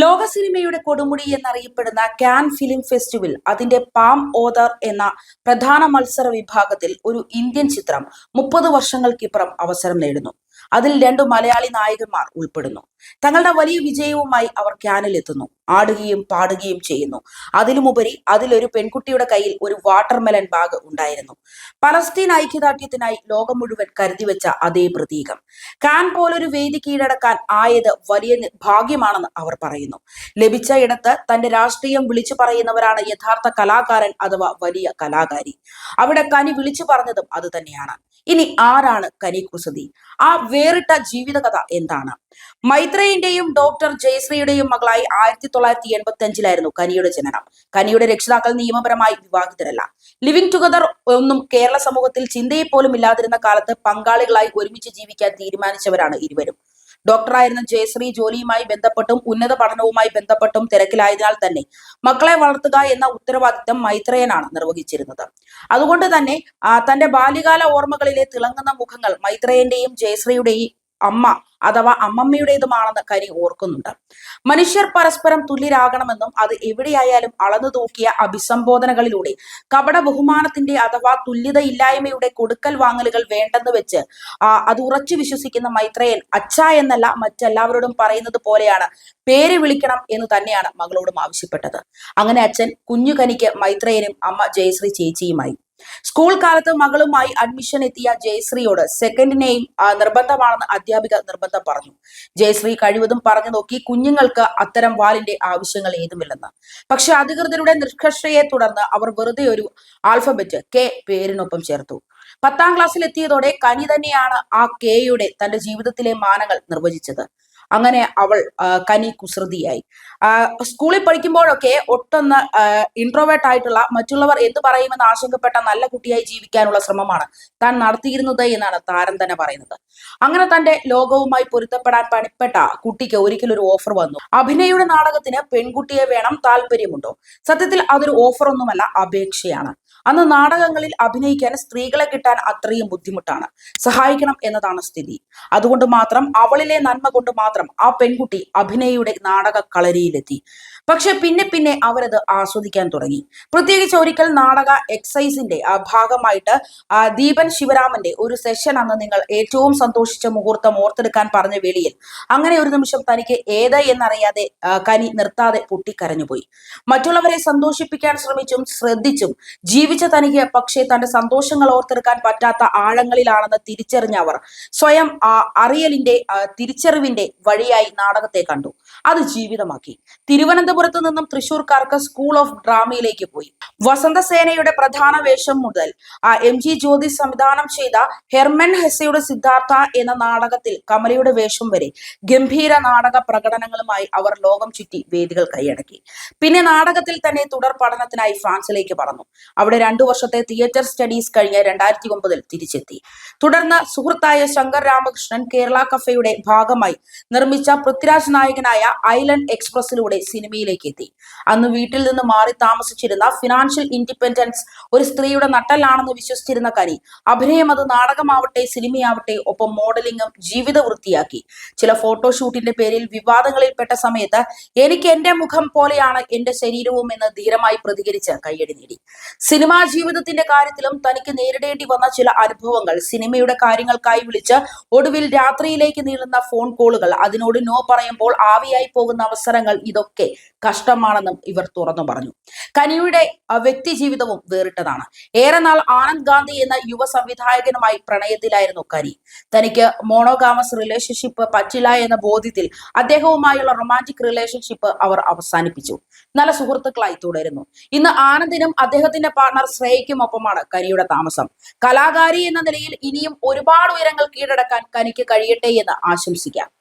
ലോക സിനിമയുടെ കൊടുമുടി എന്നറിയപ്പെടുന്ന ക്യാൻ ഫിലിം ഫെസ്റ്റിവൽ അതിന്റെ പാം ഓദർ എന്ന പ്രധാന മത്സര വിഭാഗത്തിൽ ഒരു ഇന്ത്യൻ ചിത്രം മുപ്പത് വർഷങ്ങൾക്കിപ്പുറം അവസരം നേടുന്നു. അതിൽ രണ്ടു മലയാളി നായകന്മാർ ഉൾപ്പെടുന്നു. തങ്ങളുടെ വലിയ വിജയവുമായി അവർ ക്യാനിലെത്തുന്നു. ആടുകയും പാടുകയും ചെയ്യുന്നു. അതിലുമുപരി അതിലൊരു പെൺകുട്ടിയുടെ കയ്യിൽ ഒരു വാട്ടർമെലൻ ബാഗ് ഉണ്ടായിരുന്നു. പലസ്തീൻ ഐക്യദാർഢ്യത്തിനായി ലോകം മുഴുവൻ കരുതിവെച്ച അതേ പ്രതീകം. കാൻ പോലൊരു വേദി കീഴടക്കാൻ ആയത് വലിയ ഭാഗ്യമാണെന്ന് അവർ പറയുന്നു. ലഭിച്ച ഇടത്ത് തന്റെ രാഷ്ട്രീയം വിളിച്ചു പറയുന്നവരാണ് യഥാർത്ഥ കലാകാരൻ അഥവാ വലിയ കലാകാരി. അവിടെ കനി വിളിച്ചു പറഞ്ഞതും അത് തന്നെയാണ്. ഇനി ആരാണ് കനി കുസതി? ആ വേറിട്ട ജീവിതകഥ എന്താണ്? മൈത്രേയിന്റെയും ഡോക്ടർ ജയശ്രീയുടെയും മകളായി ആയിരത്തി തൊള്ളായിരത്തി എൺപത്തി അഞ്ചിലായിരുന്നു കനിയുടെ ജനനം. കനിയുടെ രക്ഷിതാക്കൾ നിയമപരമായി വിവാഹിതരല്ല. ലിവിംഗ് ടുഗദർ ഒന്നും കേരള സമൂഹത്തിൽ ചിന്തയെ പോലും ഇല്ലാതിരുന്ന കാലത്ത് പങ്കാളികളായി ഒരുമിച്ച് ജീവിക്കാൻ തീരുമാനിച്ചവരാണ് ഇരുവരും. ഡോക്ടറായിരുന്ന ജയശ്രീ ജോലിയുമായി ബന്ധപ്പെട്ടും ഉന്നത പഠനവുമായി ബന്ധപ്പെട്ടും തിരക്കിലായതിനാൽ തന്നെ മക്കളെ വളർത്തുക എന്ന ഉത്തരവാദിത്തം മൈത്രേയനാണ് നിർവഹിച്ചിരുന്നത്. അതുകൊണ്ട് തന്നെ തന്റെ ബാല്യകാല ഓർമ്മകളിലെ തിളങ്ങുന്ന മുഖങ്ങൾ മൈത്രേയന്റെയും ജയശ്രീയുടെയും അമ്മ അഥവാ അമ്മമ്മയുടേതുമാണെന്ന് കരി ഓർക്കുന്നുണ്ട്. മനുഷ്യർ പരസ്പരം തുല്യരാകണമെന്നും അത് എവിടെയായാലും അളന്നു തൂക്കിയ അഭിസംബോധനകളിലൂടെ കപട ബഹുമാനത്തിന്റെ അഥവാ തുല്യതയില്ലായ്മയുടെ കൊടുക്കൽ വാങ്ങലുകൾ വേണ്ടെന്ന് വെച്ച് അത് ഉറച്ചു വിശ്വസിക്കുന്ന മൈത്രേയൻ അച്ഛ എന്നല്ല മറ്റെല്ലാവരോടും പറയുന്നത് പോലെയാണ് പേര് വിളിക്കണം എന്ന് തന്നെയാണ് മകളോടും ആവശ്യപ്പെട്ടത്. അങ്ങനെ അച്ഛൻ കുഞ്ഞു കനിക്ക് മൈത്രേയനും അമ്മ ജയശ്രീ ചേച്ചിയുമായി. സ്കൂൾ കാലത്ത് മകളുമായി അഡ്മിഷൻ എത്തിയ ജയശ്രീയോട് സെക്കൻഡ് നെയിം ആ, നിർബന്ധമാണെന്ന് അധ്യാപിക നിർബന്ധം പറഞ്ഞു. ജയശ്രീ കഴിവതും പറഞ്ഞു നോക്കി കുഞ്ഞുങ്ങൾക്ക് അത്തരം വാലിന്റെ ആവശ്യങ്ങൾ ഏതുമില്ലെന്ന്. പക്ഷെ അധികൃതരുടെ നിഷ്കർഷയെ തുടർന്ന് അവർ വെറുതെ ഒരു ആൽഫബറ്റ് കെ പേരിനൊപ്പം ചേർത്തു. പത്താം ക്ലാസ്സിൽ എത്തിയതോടെ കനി തന്നെയാണ് ആ കെയുടെ തന്റെ ജീവിതത്തിലെ മാനങ്ങൾ നിർവചിച്ചത്. അങ്ങനെ അവൾ കനി കുസൃതിയായി. സ്കൂളിൽ പഠിക്കുമ്പോഴൊക്കെ ഒട്ടൊന്ന് ഇൻട്രോവേർട്ട് ആയിട്ടുള്ള മറ്റുള്ളവർ എന്ത് പറയുമെന്ന് ആശങ്കപ്പെട്ട നല്ല കുട്ടിയായി ജീവിക്കാനുള്ള ശ്രമമാണ് താൻ നടത്തിയിരുന്നത് എന്നാണ് താരം തന്നെ പറയുന്നത്. അങ്ങനെ തന്റെ ലോകവുമായി പൊരുത്തപ്പെടാൻ പണിപ്പെട്ട കുട്ടിക്ക് ഒരിക്കലും ഒരു ഓഫർ വന്നു. അഭിനയുടെ നാടകത്തിന് പെൺകുട്ടിയെ വേണം താല്പര്യമുണ്ടോ? സത്യത്തിൽ അതൊരു ഓഫർ ഒന്നുമല്ല അപേക്ഷയാണ്. അന്ന് നാടകങ്ങളിൽ അഭിനയിക്കാൻ സ്ത്രീകളെ കിട്ടാൻ അത്രയും ബുദ്ധിമുട്ടാണ്. സഹായിക്കണം എന്നതാണ് സ്ഥിതി. അതുകൊണ്ട് മാത്രം അവളിലെ നന്മ കൊണ്ട് മാത്രം ആ പെൺകുട്ടി അഭിനയയുടെ നാടക കളരിയിലെത്തി. പക്ഷെ പിന്നെ പിന്നെ അവരത് ആസ്വദിക്കാൻ തുടങ്ങി. പ്രത്യേകിച്ച് ഒരിക്കൽ നാടക എക്സൈസിന്റെ ഭാഗമായിട്ട് ദീപൻ ശിവരാമന്റെ ഒരു സെഷൻ അന്ന് നിങ്ങൾ ഏറ്റവും സന്തോഷിച്ച മുഹൂർത്തം ഓർത്തെടുക്കാൻ പറഞ്ഞ വേളിയിൽ അങ്ങനെ ഒരു നിമിഷം തനിക്ക് ഏത് എന്നറിയാതെ കനി നിർത്താതെ പൊട്ടിക്കരഞ്ഞുപോയി. മറ്റുള്ളവരെ സന്തോഷിപ്പിക്കാൻ ശ്രമിച്ചും ശ്രദ്ധിച്ചും ജീവിച്ച തനിക്ക് പക്ഷേ തന്റെ സന്തോഷങ്ങൾ ഓർത്തെടുക്കാൻ പറ്റാത്ത ആഴങ്ങളിലാണെന്ന് തിരിച്ചറിഞ്ഞ അവർ സ്വയം ആ അറിയലിന്റെ തിരിച്ചറിവിന്റെ വഴിയായി നാടകത്തെ കണ്ടു. അത് ജീവിതമാക്കി. തിരുവനന്തപുരത്ത് നിന്നും തൃശൂർക്കാർക്ക് സ്കൂൾ ഓഫ് ഡ്രാമയിലേക്ക് പോയി. വസന്തസേനയുടെ പ്രധാന വേഷം മുതൽ ആ എം ജി ജ്യോതി സംവിധാനം ചെയ്ത ഹെർമൻ ഹെസയുടെ സിദ്ധാർത്ഥ എന്ന നാടകത്തിൽ കമലയുടെ വേഷം വരെ ഗംഭീര നാടക പ്രകടനങ്ങളുമായി അവർ ലോകം ചുറ്റി വേദികൾ കൈയടക്കി. പിന്നെ നാടകത്തിൽ തന്നെ തുടർ പഠനത്തിനായി ഫ്രാൻസിലേക്ക് പറഞ്ഞു അവിടെ രണ്ടു വർഷത്തെ തിയേറ്റർ സ്റ്റഡീസ് കഴിഞ്ഞ് രണ്ടായിരത്തി ഒമ്പതിൽ തിരിച്ചെത്തി. തുടർന്ന് സുഹൃത്തായ ശങ്കർ രാമകൃഷ്ണൻ കേരള കഫയുടെ ഭാഗമായി നിർമ്മിച്ച പൃഥ്വിരാജ് നായകനായ ഐലൻഡ് എക്സ്പ്രസിലൂടെ സിനിമയിലേക്ക് എത്തി. അന്ന് വീട്ടിൽ നിന്ന് മാറി താമസിച്ചിരുന്ന ഫിനാൻഷ്യൽ ഇൻഡിപെൻഡൻസ് ഒരു സ്ത്രീയുടെ നട്ടലാണെന്ന് വിശ്വസിച്ചിരുന്ന കനി അഭിനയം അത് നാടകമാവട്ടെ സിനിമയാവട്ടെ ഒപ്പം മോഡലിംഗും ജീവിത വൃത്തിയാക്കി. ചില ഫോട്ടോഷൂട്ടിന്റെ പേരിൽ വിവാദങ്ങളിൽപ്പെട്ട സമയത്ത് എനിക്ക് എന്റെ മുഖം പോലെയാണ് എന്റെ ശരീരവും എന്ന് ധീരമായി പ്രതികരിച്ച് കയ്യടി നേടി. സിനിമാ ജീവിതത്തിന്റെ കാര്യത്തിലും തനിക്ക് നേരിടേണ്ടി വന്ന ചില അനുഭവങ്ങൾ. സിനിമയുടെ കാര്യങ്ങൾക്കായി വിളിച്ച് ഒടുവിൽ രാത്രിയിലേക്ക് നീളുന്ന ഫോൺ കോളുകൾ അതിനോട് നോ പറയുമ്പോൾ ആവിയായി പോകുന്ന അവസരങ്ങൾ ഇതൊക്കെ കഷ്ടമാണെന്നും ഇവർ തുറന്നു പറഞ്ഞു. കനിയുടെ വ്യക്തി ജീവിതവും വേറിട്ടതാണ്. ഏറെ നാൾ ആനന്ദ് ഗാന്ധി എന്ന യുവ സംവിധായകനുമായി പ്രണയത്തിലായിരുന്നു കനി. തനിക്ക് മോണോഗാമസ് റിലേഷൻഷിപ്പ് പറ്റില്ല എന്ന ബോധ്യത്തിൽ അദ്ദേഹവുമായുള്ള റൊമാന്റിക് റിലേഷൻഷിപ്പ് അവർ അവസാനിപ്പിച്ചു. നല്ല സുഹൃത്തുക്കളായി തുടരുന്നു. ഇന്ന് ആനന്ദിനും അദ്ദേഹത്തിന്റെ ശ്രേയയ്ക്കും ഒപ്പമാണ് കനിയുടെ താമസം. കലാകാരി എന്ന നിലയിൽ ഇനിയും ഒരുപാട് ഉയരങ്ങൾ കീഴടക്കാൻ കനിക്ക് കഴിയട്ടെ എന്ന് ആശംസിക്കാം.